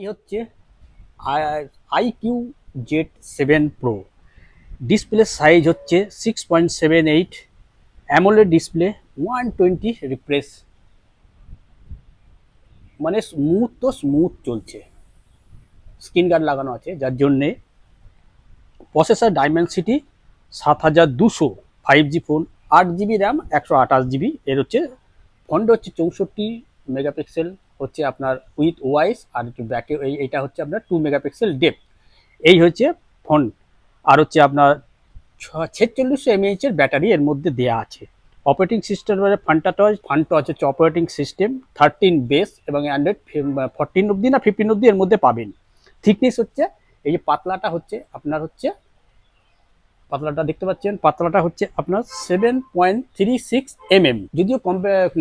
এই হচ্ছে I Q Z seven pro display size হচ্ছে six point seven eight AMOLED display one twenty refresh মানে smooth তো smooth চলছে। স্ক্রিন গার্ড লাগানো আছে, যার জন্যে প্রসেসর ডাইমেনসিটি সাত হাজার দুশো ফাইভ জি ফোন আট জিবি র্যাম একশো আঠাশ জিবি এর হচ্ছে ফোনটা হচ্ছে চৌষট্টি মেগাপিক্সেল। হচ্ছে আপনার উইথ ওয়াইস আর একটু ব্যাকে এই, এইটা হচ্ছে আপনার টু মেগাপিক্সেল ডেপ এই হচ্ছে ফোন আর হচ্ছে আপনার ছেচল্লিশশো এমএইচ এর ব্যাটারি এর মধ্যে দেয়া আছে। অপারেটিং সিস্টেমের ফান্টা টচ ফান টচ হচ্ছে অপারেটিং সিস্টেম থার্টিন বেস এবং অ্যান্ড্রয়েড ফোরটিন অব্দি না ফিফটিন অব্দি এর মধ্যে পাবেন। থিকনেস হচ্ছে, এই যে পাতলাটা হচ্ছে, আপনার হচ্ছে পাতলাটা দেখতে পাচ্ছেন, পাতলাটা হচ্ছে আপনার seven point three six M M যদিও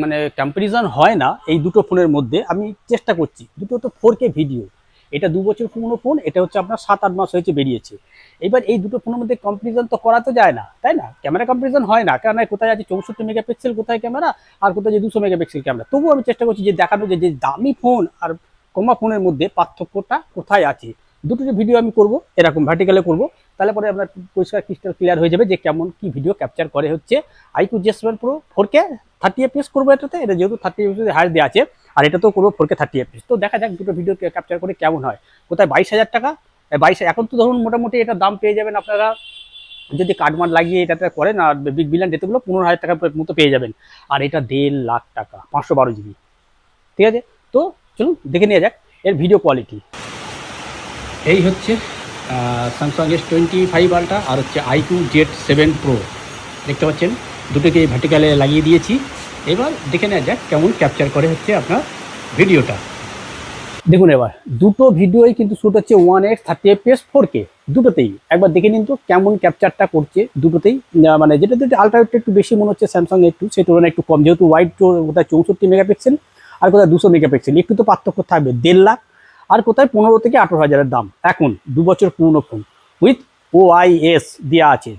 মানে কম্পারিজন হয় না এই দুটো ফোনের মধ্যে, আমি চেষ্টা করছি। দুটো তো ফোর কে ভিডিও এটা দু বছর পুরনো ফোন এটা হচ্ছে আপনার সাত আট মাস হয়েছে বেরিয়েছে। এবার এই দুটো ফোনের মধ্যে কম্পারিজন তো করা তো যায় না, তাই না? ক্যামেরা কম্পারিজন হয় না কারণ কোথায় আছে চৌষট্টি মেগাপিক্সেল কোথায় ক্যামেরা আর কোথায় যে দুশো মেগাপিক্সেল ক্যামেরা তবুও আমি চেষ্টা করছি যে দেখানো যে দামি ফোন আর কমা ফোনের মধ্যে পার্থক্যটা কোথায় আছে। দুটো যে ভিডিও আমি করব, এরকম ভার্টিক্যালে করব, তাহলে পরে আপনার পরিষ্কার ক্রিস্টাল ক্লিয়ার হয়ে যাবে যে কেমন কি ভিডিও ক্যাপচার করে হচ্ছে iQOO Z seven pro four K thirty FPS করব এটাতে, এটা যেহেতু থার্টি এফপিএস হায়ার দেওয়া আছে, আর এটা তো করব ফোর কে থার্টি এফপিএস তো দেখা যাক দুটো ভিডিও ক্যাপচার করে কেমন হয়। কোথায় বাইশ হাজার টাকা? বাইশ, এখন তো ধরুন মোটামুটি এটা দাম পেয়ে যাবেন আপনারা, যদি কার্ডমার্ড লাগিয়ে এটাতে করেন, আর বিগ বিলিয়ন ডেতেগুলো পনেরো হাজার টাকার মতো পেয়ে যাবেন। আর এটা দেড় লাখ টাকা, পাঁচশো বারো জিবি ঠিক আছে? তো চলুন, দেখে নেওয়া যাক এর ভিডিও কোয়ালিটি এই হচ্ছে স্যামসাং এস টোয়েন্টি ফাইভ আলটা আর হচ্ছে আইকিউ জেড সেভেন প্রো দেখতে পাচ্ছেন, দুটোকে ভার্টিক্যালে লাগিয়ে দিয়েছি। এবার দেখে নেওয়া যাক কেমন ক্যাপচার করে হচ্ছে আপনার ভিডিওটা। দেখুন এবার, দুটো ভিডিওই কিন্তু শ্যুট হচ্ছে one X thirty FPS four K দুটোতেই, একবার দেখে নিন তো কেমন ক্যাপচারটা করছে দুটোতেই। মানে যেটাতে আলট্রাটা একটু বেশি মনে হচ্ছে স্যামসাং একটু, সেই তুলনায় একটু কম। যেহেতু ওয়াইড কোথায় চৌষট্টি মেগাপিক্সেল আর কোথায় দুশো মেগাপিক্সেল একটু তো পার্থক্য থাকবে, দেড় লাখ আর কোথায়? পনেরো থেকে আঠেরো হাজারের দাম। এখন, দু বছর পুরনো phone with O I S দেওয়া আছে।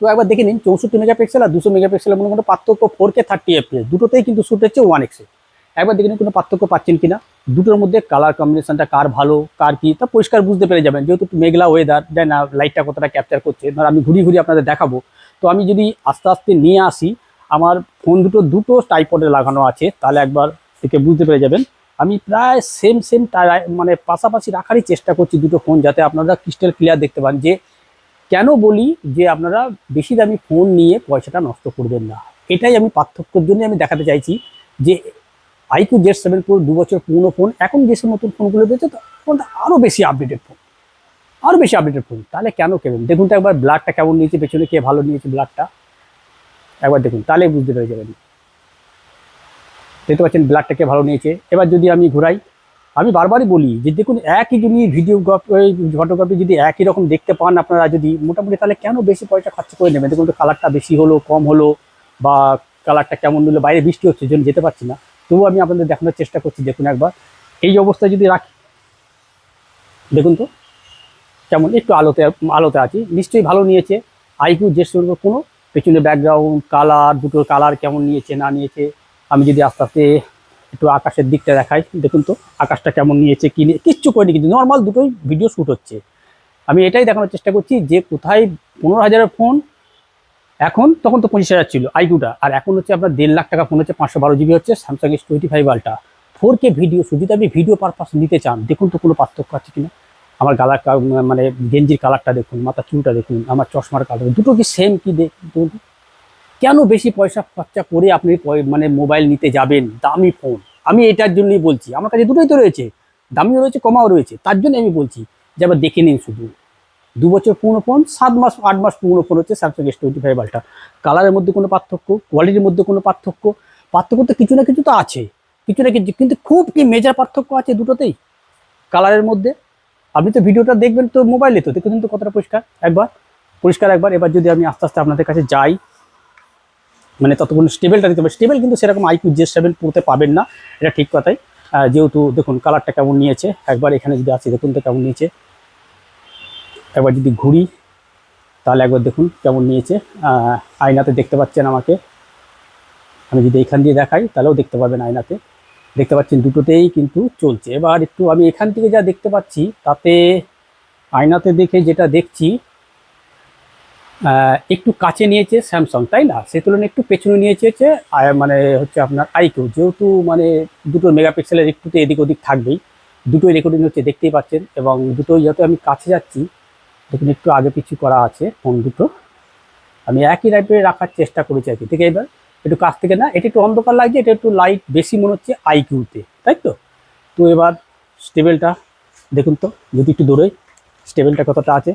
তো একবার দেখে নিন, চৌষট্টি মেগাপিক্সেল আর দুশো মেগাপিক্সেলের মধ্যে কোনো পার্থক্য ফোর কে থার্টি এফপিএস দুটোতেই কিন্তু শ্যুট হচ্ছে ওয়ান এক্সে একবার দেখে নিন কোনো পার্থক্য পাচ্ছেন কিনা। দুটোর মধ্যে কালার কম্বিনেশনটা কার ভালো, কার কি, তা পরিষ্কার বুঝতে পেরে যাবেন। যেহেতু একটু মেঘলা ওয়েদার যাই না লাইটটা কতটা ক্যাপচার করছে। ধর আমি ঘুরি ঘুরি আপনাদের দেখাবো। তো আমি যদি আস্তে আস্তে নিয়ে আসি, আমার ফোন দুটো দুটো টাইপডে লাগানো আছে, তাহলে একবার থেকে বুঝতে পেরে যাবেন। আমি প্রায় সেম সেম মানে পাশাপাশি রাখারই চেষ্টা করছি দুটো ফোন যাতে আপনারা ক্রিস্টাল ক্লিয়ার দেখতে পান যে কেন বলি যে আপনারা বেশি দামি ফোন নিয়ে পয়সাটা নষ্ট করবেন না। এটাই আমি পার্থক্যর জন্য আমি দেখাতে চাইছি যে আইকু জেড সেভেন প্রো দু বছর পুরনো ফোন এখন যেসব নতুন ফোনগুলো দিয়েছে তো ফোনটা আরও বেশি আপডেটেড ফোন আরও বেশি আপডেটেড ফোন তাহলে কেন কেবেন? দেখুন তো একবার ব্লাডটা কেমন নিয়েছে, পেছনে কে ভালো নিয়েছে ব্লাডটা একবার দেখুন তাহলে বুঝতে পেরে যাবেন। দেখতে পাচ্ছেন ব্লাডটা কে ভালো নিয়েছে। এবার যদি আমি ঘুরাই, আমি বারবারই বলি যে দেখুন, একই যদি ভিডিও ফটোগ্রাফি যদি একই রকম দেখতে পান আপনারা যদি, মোটামুটি তাহলে কেন বেশি পয়সা খরচা করে নেবেন? দেখুন কালারটা বেশি হলো, কম হলো, বা কালারটা কেমন নিলো বাইরে বৃষ্টি হচ্ছে জন্য যেতে পারছি না। তবুও আমি আপনাদের দেখানোর চেষ্টা করছি, দেখুন একবার। এই অবস্থায় যদি রাখি, দেখুন তো, কেমন, একটু আলোতে আলোতে আছি। নিশ্চয়ই ভালো নিয়েছে। আইকিউ শুরু কোনো পেছনে ব্যাকগ্রাউন্ড কালার দুটোর কালার কেমন নিয়েছে, না নিয়েছে। আমি যদি আস্তে আস্তে একটু আকাশের দিকটা দেখাই, দেখুন তো, আকাশটা কেমন নিয়েছে, কি নিয়ে, কিচ্ছু করিনি কিন্তু নর্মাল দুটোই ভিডিও শ্যুট হচ্ছে। আমি এটাই দেখানোর চেষ্টা করছি যে কোথায় পনেরো হাজারের ফোন এখন তখন তো পঁচিশ হাজার ছিল আইকিউটা আর এখন হচ্ছে আপনার দেড় লাখ টাকা ফোন হচ্ছে, পাঁচশো বারো জিবি হচ্ছে Samsung S twenty five ultra four K video শুধু যদি আপনি ভিডিও পারপাস নিতে চান, দেখুন তো কোনো পার্থক্য আছে কিনা। আমার গালার মানে গেঞ্জির কালারটা দেখুন, মাথা চুলটা দেখুন, আমার চশমার কালার দুটো কি সেম কি দেখুন? কেন বেশি পয়সা খরচা করে আপনি মানে মোবাইল নিতে যাবেন? দামি ফোন আমি এটার জন্যই বলছি। আমার কাছে দুটোই তো রয়েছে। দামিও রয়েছে, কমাও রয়েছে। তার জন্য আমি বলছি যে আবার দেখে নিন শুধু। দু বছর পুরনো ফোন সাত মাস, আট মাস পুরনো ফোন হচ্ছে স্যামসাং এস টোয়েন্টি ফাইভ আলটা কালারের মধ্যে কোনো পার্থক্য কোয়ালিটির মধ্যে কোনো পার্থক্য। পার্থক্য তো কিছু না কিছু তো আছে। কিছু না কিছু কিন্তু খুব কি মেজার পার্থক্য আছে দুটোতেই? কালারের মধ্যে। আপনি তো ভিডিওটা দেখবেন তো মোবাইলে তো। দেখুন তো কতটা পরিষ্কার। একবার পরিষ্কার একবার। এবার যদি আমি আস্তে আস্তে আপনাদের কাছে যাই মানে ততক্ষণ স্টেবেলটা দিতে হবে। স্টেবেল কিন্তু সেরকম আইকিউ জে সেভেন প্রোতে পাবেন না, এটা ঠিক কথাই। যেহেতু দেখুন কালারটা কেমন নিয়েছে, একবার এখানে যদি আসি দেখুন তো কেমন নিয়েছে। একবার যদি ঘুরি, তাহলে একবার দেখুন কেমন নিয়েছে। আয়নাতে দেখতে পাচ্ছেন আমাকে। আমি যদি এখান দিয়ে দেখাই, তাহলেও দেখতে পাবেন আয়নাতে। দেখতে পাচ্ছেন দুটোতেই কিন্তু চলছে। এবার একটু আমি এখান থেকে যা দেখতে পাচ্ছি, তাতে আয়নাতে দেখে যেটা দেখছি একটু কাছে নিয়েছে স্যামসাং তাই না? সে তুলনায় একটু পেছনে নিয়েছে মানে হচ্ছে আপনার আইকিউ। যেহেতু মানে দুটো মেগাপিক্সেলের একটু তো এদিক ওদিক থাকবেই, দুটোই রেকর্ডিং হচ্ছে, দেখতেই পাচ্ছেন। এবং দুটোই যত আমি কাছে যাচ্ছি, দেখুন একটু আগে পিছু করা আছে ফোন দুটো। আমি একই টাইপে রাখার চেষ্টা করেছি আর কি। ঠিক এবার একটু কাছ থেকে না, এটা একটু অন্ধকার লাগছে, এটা একটু লাইট বেশি মনে হচ্ছে আইকিউতে, তাই তো? তো এবার স্টেবেলটা দেখুন তো, যদি একটু দূরে স্টেবেলটা কতটা আছে?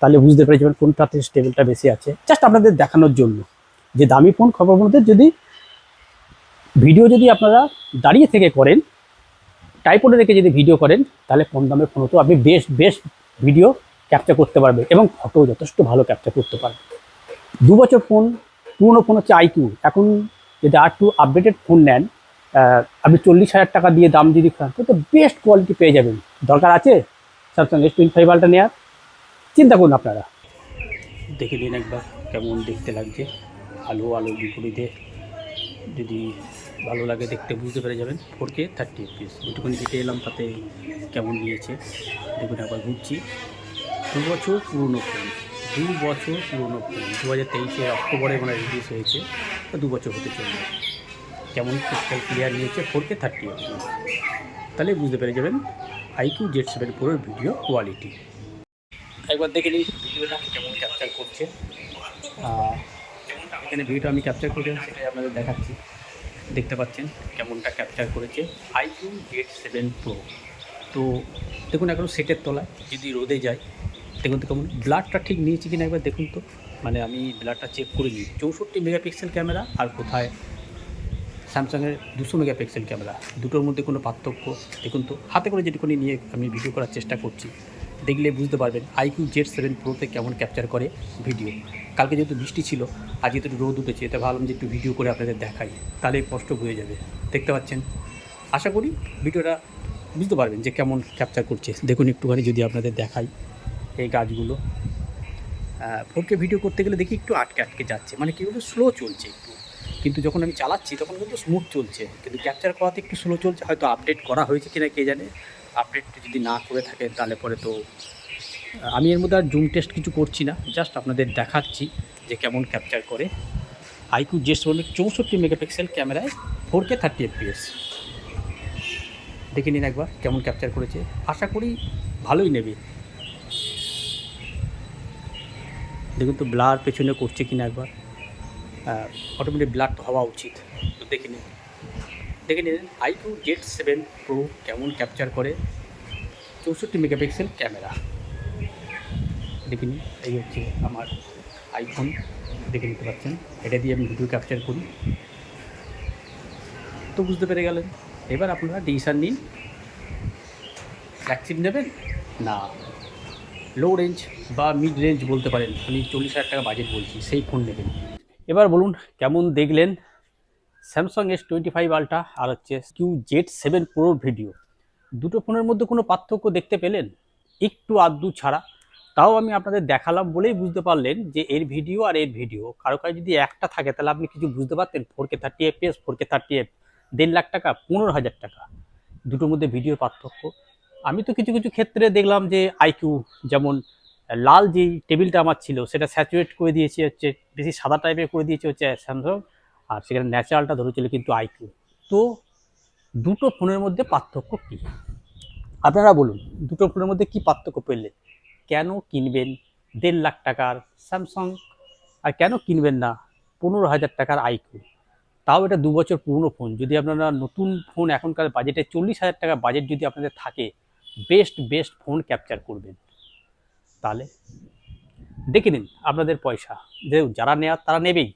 তাহলে বুঝতে পেরে যাবেন কোনটাতে স্টেবেলটা বেশি আছে। জাস্ট আপনাদের দেখানোর জন্য। যে দামি ফোন খবর মধ্যে যদি ভিডিও যদি আপনারা দাঁড়িয়ে থেকে করেন টাইপোডে রেখে যদি ভিডিও করেন, তাহলে কম দামের ফোন তো আপনি বেশ বেস্ট ভিডিও ক্যাপচার করতে পারবে এবং ফটো যথেষ্ট ভালো ক্যাপচার করতে পারবেন। দু বছর ফোন পুরনো ফোন হচ্ছে আইকিউ এখন যদি আর টু আপডেটেড ফোন নেন আপনি চল্লিশ হাজার টাকা দিয়ে দাম যদি খান তো বেস্ট কোয়ালিটি পেয়ে যাবেন। দরকার আছে? স্যামসাং এস টোয়েন্টি ফাইভ আলটা নেওয়ার চিন্তা করুন আপনারা। দেখে নিন একবার কেমন দেখতে লাগছে। আলো আলো বিপরীতে যদি ভালো লাগে দেখতে বুঝতে পেরে যাবেন। ফোর কে থার্টি এফপিএস যেটুকুনি দিতে এলাম তাতে কেমন নিয়েছে দেখুন একবার ঘুরছি। দু বছর পুরনো ফোন দু বছর পুরনো ফোন দু হাজার তেইশে অক্টোবরে মানে রিলিজ হয়েছে। তো দু বছর হতে চলবে কেমন ক্রিস্টাল ক্লিয়ার নিয়েছে ফোর কে থার্টি এফপিএস তাহলে বুঝতে পেরে যাবেন আইকিউ জেড সেভেন প্রোর ভিডিও কোয়ালিটি একবার দেখে নিই কেমন ক্যাপচার করছে। এখানে ভিডিওটা আমি ক্যাপচার করে সেটাই আপনাদের দেখাচ্ছি। দেখতে পাচ্ছেন কেমনটা ক্যাপচার করেছে আইকিউ জেড সেভেন প্রো তো দেখুন এখন সেটের তলায়, যদি রোদে যায়, দেখুন তো কেমন ব্লাডটা ঠিক নিয়েছি কিনা একবার দেখুন তো। মানে আমি ব্লাডটা চেক করে নিই। চৌষট্টি মেগাপিক্সেল ক্যামেরা আর কোথায়? স্যামসাংয়ের দুশো মেগাপিক্সেল ক্যামেরা দুটোর মধ্যে কোনো পার্থক্য, দেখুন তো। হাতে করে যেটুকুনি নিয়ে আমি ভিডিও করার চেষ্টা করছি। দেখলে বুঝতে পারবেন আইকিউ জেড সেভেন প্রোতে কেমন ক্যাপচার করে ভিডিও কালকে যেহেতু বৃষ্টি ছিল, আজ যেহেতু একটু রোদ উঠেছে, এটা ভাবলাম যে একটু ভিডিও করে আপনাদের দেখাই, তাহলে স্পষ্ট হয়ে যাবে। দেখতে পাচ্ছেন? আশা করি ভিডিওটা বুঝতে পারবেন যে কেমন ক্যাপচার করছে। দেখুন একটুখানি যদি আপনাদের দেখাই এই গাছগুলো। ফোরকে ভিডিও করতে গেলে দেখি একটু আটকে আটকে যাচ্ছে মানে কী স্লো চলছে একটু। কিন্তু যখন আমি চালাচ্ছি, তখন কিন্তু স্মুথ চলছে। কিন্তু ক্যাপচার করাতে একটু স্লো চলছে, হয়তো আপডেট করা হয়েছে কিনা কে জানে। আপডেট যদি না করে থাকে তাহলে পরে তো আমি এর মধ্যে আর জুম টেস্ট কিছু করছি না জাস্ট আপনাদের দেখাচ্ছি যে কেমন ক্যাপচার করে। আইকিউ জেস বলে চৌষট্টি মেগাপিক্সেল ক্যামেরায় ফোর কে থার্টি এফপিএস দেখে নিন একবার কেমন ক্যাপচার করেছে। আশা করি ভালোই নেবে। দেখুন তো ব্লার পেছনে করছে কিনা একবার। অটোমেটিক ব্লাড তো হওয়া উচিত। তো দেখে নিন। দেখে নিন আইকিউ জেড সেভেন প্রো কেমন ক্যাপচার করে? চৌষট্টি মেগাপিক্সেল ক্যামেরা দেখে নিন, এই হচ্ছে আমার আইফোন দেখে নিতে পাচ্ছেন। এটা দিয়ে আমি ভিডিও ক্যাপচার করি। তো বুঝতে পেরে গেলেন। এবার আপনারা ডিসিশান নিন। ফ্ল্যাগশিপ নেবেন? না। লো রেঞ্জ বা মিড রেঞ্জ বলতে পারেন। আমি চল্লিশ হাজার টাকা বাজেট বলছি, সেই ফোন নেবেন। এবার বলুন, কেমন দেখলেন? Samsung S twenty five ultra আর হচ্ছে Q Z seven pro video দুটো ফোনের মধ্যে কোনো পার্থক্য দেখতে পেলেন? একটু আধটু ছাড়া। তাও আমি আপনাদের দেখালাম বলেই বুঝতে পারলেন যে এর ভিডিও আর এর ভিডিও কারও কাছে যদি একটা থাকে, তাহলে আপনি কিছু বুঝতে পারতেন। Four K thirty FPS four K thirty F দেড় লাখ টাকা, পনেরো হাজার টাকা। দুটোর মধ্যে ভিডিওর পার্থক্য। আমি তো কিছু কিছু ক্ষেত্রে দেখলাম যে আইকিউ যেমন লাল যেই টেবিলটা আমার ছিল, সেটা স্যাচুরেট করে দিয়েছে, হচ্ছে বেশি সাদা টাইপের করে দিয়েছে হচ্ছে স্যামসাং আর সেখানে ন্যাচারালটা ধরেছিল কিন্তু আইকিউ তো দুটো ফোনের মধ্যে পার্থক্য কী? আপনারা বলুন, দুটো ফোনের মধ্যে কি পার্থক্য পেলেন কেন কিনবেন দেড় লাখ টাকার স্যামসাং আর কেন কিনবেন না পনেরো হাজার টাকার আইকিউ তাও এটা দু বছর পুরনো ফোন। যদি আপনারা নতুন ফোন এখনকার বাজেটে চল্লিশ হাজার টাকা বাজেট যদি আপনাদের থাকে বেস্ট বেস্ট ফোন ক্যাপচার করবেন। তাহলে দেখে নিন আপনাদের পয়সা। যে যারা নেওয়ার তারা নেবেই,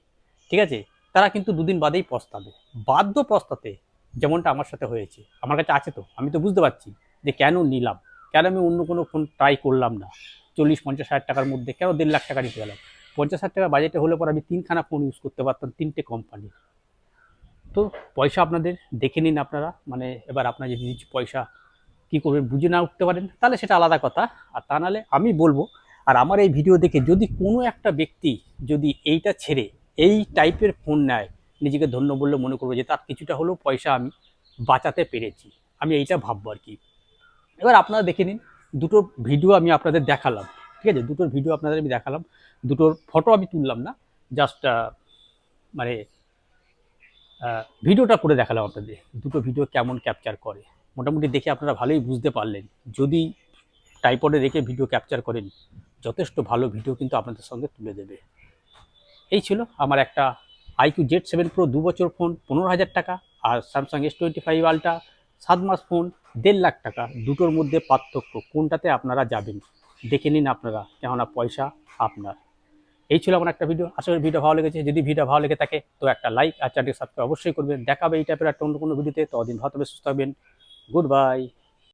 ঠিক আছে? তারা কিন্তু দুদিন বাদেই পস্তাবে। বাধ্য পস্তাতে যেমনটা আমার সাথে হয়েছে। আমার কাছে আছে তো, আমি তো বুঝতে পারছি যে কেন নিলাম? কেন আমি অন্য কোনো ফোন ট্রাই করলাম না? চল্লিশ, পঞ্চাশ হাজার টাকার মধ্যে কেন দেড় লাখ টাকা নিতে গেলাম? পঞ্চাশ হাজার টাকা বাজেটে হলে পর আমি তিনখানা ফোন ইউজ করতে পারতাম তিনটে কোম্পানির তো পয়সা আপনাদের দেখে নিন আপনারা মানে এবার আপনার যদি পয়সা কী করবেন বুঝে না উঠতে পারেন, তাহলে সেটা আলাদা কথা। আর তা নাহলে আমি বলব, আর আমার এই ভিডিও দেখে যদি কোনো একটা ব্যক্তি যদি এইটা ছেড়ে এই টাইপের ফোন নেয়। নিজেকে ধন্য বললে মনে করব যে, তার কিছুটা হলেও পয়সা আমি বাঁচাতে পেরেছি। আমি এইটা ভাববো আর কি। এবার আপনারা দেখে নিন, দুটো ভিডিও আমি আপনাদের দেখালাম। ঠিক আছে? দুটোর ভিডিও আপনাদের আমি দেখালাম। দুটোর ফটো আমি তুললাম না। জাস্ট মানে ভিডিওটা করে দেখালাম আপনাদের দুটো ভিডিও কেমন ক্যাপচার করে। মোটামুটি দেখে আপনারা ভালোই বুঝতে পারলেন। যদি টাইপডে রেখে ভিডিও ক্যাপচার করেন, যথেষ্ট ভালো ভিডিও কিন্তু আপনাদের সঙ্গে তুলে দেবে। এই ছিল আমার একটা আইকিউ জেড সেভেন প্রো দু বছর ফোন, পনেরো হাজার টাকা, আর Samsung S twenty five ultra সাত মাস ফোন, দেড় লাখ টাকা। দুটোর মধ্যে পার্থক্য, কোনটাতে আপনারা যাবেন? দেখে নিন আপনারা কেননা পয়সা আপনার। এই ছিল আমার একটা ভিডিও আসলে ভিডিও ভালো লেগেছে। যদি ভিডিও ভালো লেগে থাকে, তো একটা লাইক আর চ্যানেলটি সাবস্ক্রাইব অবশ্যই করবেন। দেখাবে এই টাইপের একটা অন্য কোনো ভিডিওতে ততদিন ভালো সুস্থ থাকবেন। Good bye